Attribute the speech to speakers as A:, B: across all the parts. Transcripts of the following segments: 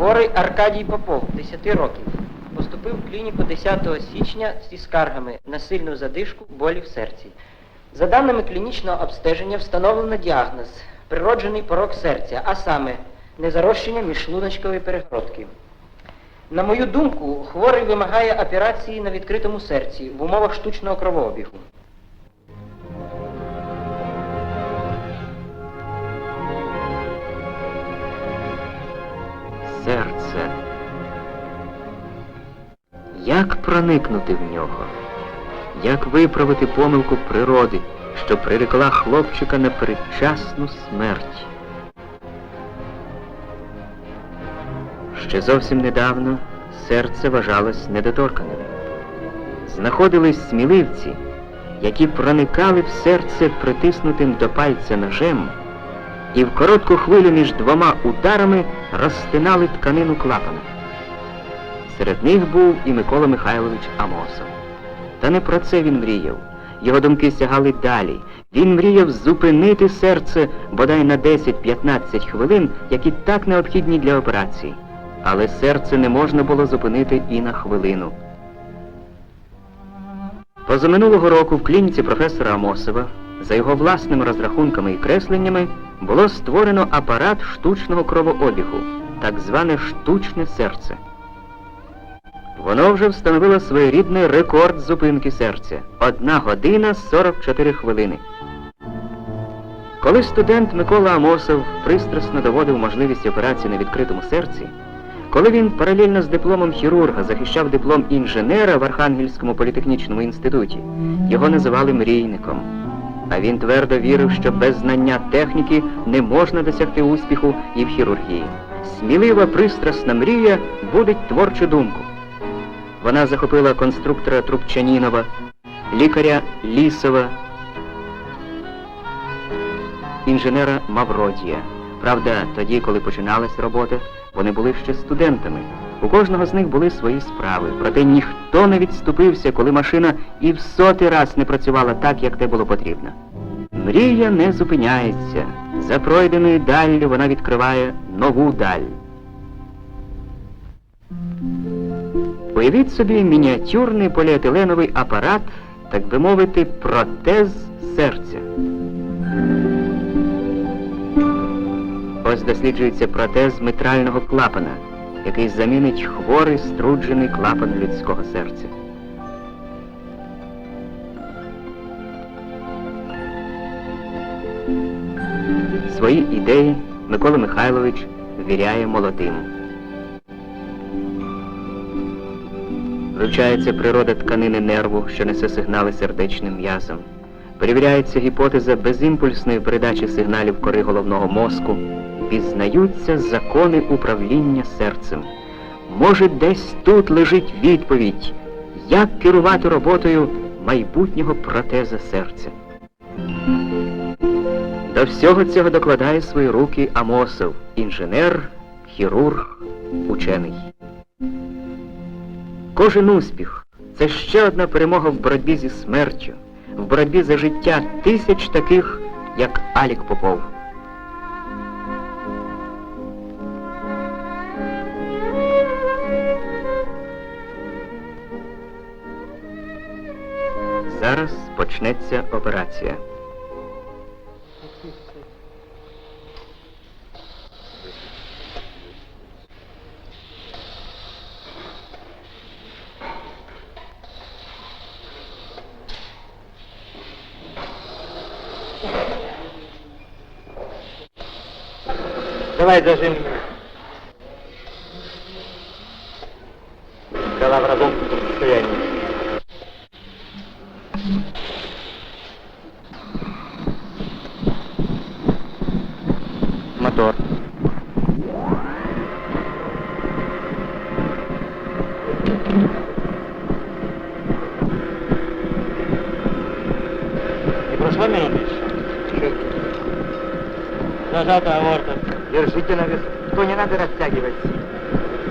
A: Хворий Аркадій Попов, 10 років. Поступив в клініку 10 січня зі скаргами на сильну задишку, болі в серці. За даними клінічного обстеження встановлено діагноз природжений порок серця, а саме незарощення міжшлуночкової перегородки. На мою думку, хворий вимагає операції на відкритому серці в умовах штучного кровообігу.
B: Серце. Як проникнути в нього? Як виправити помилку природи, що прирекла хлопчика на передчасну смерть? Ще зовсім недавно серце вважалось недоторканим. Знаходились сміливці, які проникали в серце притиснутим до пальця ножем і в коротку хвилю між двома ударами розстинали тканину клапана. Серед них був і Микола Михайлович Амосов. Та не про це він мріяв. Його думки сягали далі. Він мріяв зупинити серце бодай на 10-15 хвилин, які так необхідні для операції. Але серце не можна було зупинити і на хвилину. Позаминулого року в клініці професора Амосова, за його власними розрахунками і кресленнями, було створено апарат штучного кровообігу, так зване штучне серце. Воно вже встановило своєрідний рекорд зупинки серця 1 година 44 хвилини. Коли студент Микола Амосов пристрасно доводив можливість операції на відкритому серці, коли він паралельно з дипломом хірурга захищав диплом інженера в Архангельському політехнічному інституті, його називали мрійником. А він твердо вірив, що без знання техніки не можна досягти успіху і в хірургії. Смілива пристрасна мрія будить творчу думку. Вона захопила конструктора Трубчанінова, лікаря Лісова, інженера Мавродія. Правда, тоді, коли починалась робота, вони були ще студентами. У кожного з них були свої справи, проте ніхто не відступився, коли машина і в сотий раз не працювала так, як те було потрібно. Мрія не зупиняється. За пройденою даллю вона відкриває нову даль. Уявіть собі мініатюрний поліетиленовий апарат, так би мовити, протез серця. Ось досліджується протез митрального клапана, який замінить хворий струджений клапан людського серця. Свої ідеї Микола Михайлович ввіряє молодим. Вивчається природа тканини нерву, що несе сигнали сердечним м'язам. Перевіряється гіпотеза безімпульсної передачі сигналів кори головного мозку. Пізнаються закони управління серцем. Може, десь тут лежить відповідь, як керувати роботою майбутнього протеза серця. До всього цього докладає свої руки Амосов, інженер, хірург, учений. Кожен успіх це ще одна перемога в боротьбі зі смертю, в боротьбі за життя тисяч таких, як Алік Попов. Зараз почнеться операція.
A: Давай зажим. Звоните. Зажата аорта. Держите на весу. То не надо растягивать.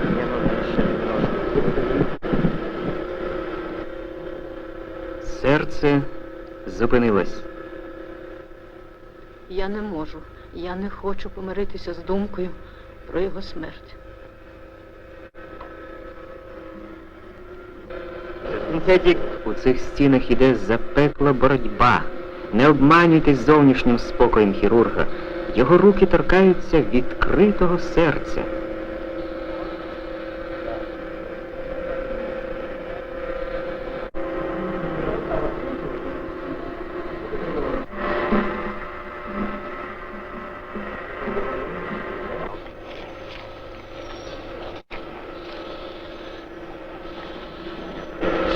A: Мне нужно ну, еще.
B: Серце зупинилось.
C: Я не можу. Я не хочу помиритися з думкою про його смерть.
B: У цих стінах іде запекла боротьба. Не обманюйтесь зовнішнім спокоєм хірурга. Його руки торкаються відкритого серця.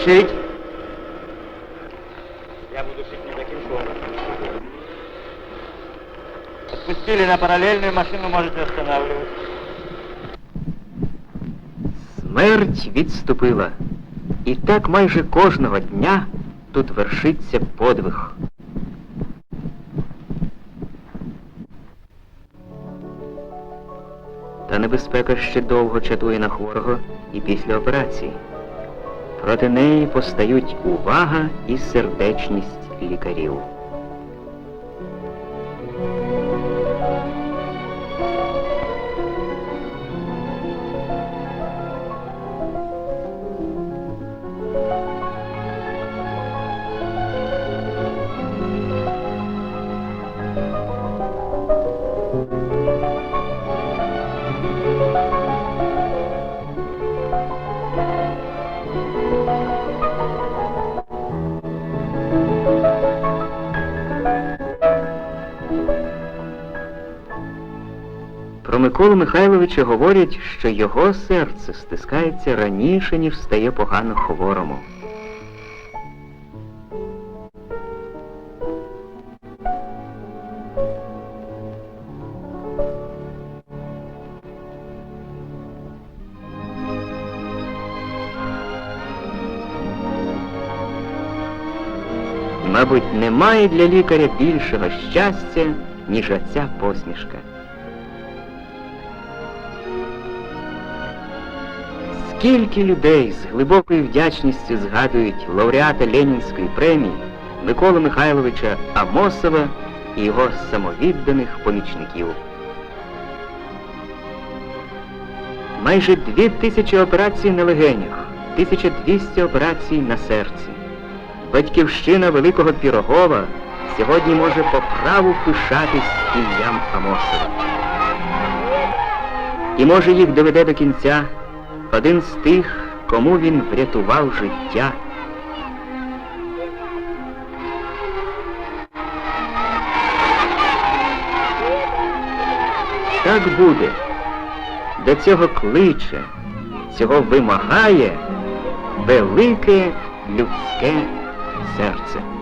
C: Шить. Я буду шить не таким шумом. Отпустили на параллельную машину, можете останавливать.
B: Смерть відступила. І так майже кожного дня тут вершиться подвиг. Та небезпека ще довго чатує на хворого і після операції. Проти неї постають увага і сердечність лікарів. Про Миколу Михайловича говорять, що його серце стискається раніше, ніж стає погано хворому. Мабуть, немає для лікаря більшого щастя, ніж оця посмішка. Скільки людей з глибокою вдячністю згадують лауреата Ленінської премії Миколу Михайловича Амосова і його самовідданих помічників. Майже дві тисячі операцій на легенях, 1200 операцій на серці. Батьківщина Великого Пірогова сьогодні може по праву пишатись ім'ям Амосова. І може їх доведе до кінця один з тих, кому він врятував життя. Так буде. До цього кличе, цього вимагає велике людське серце.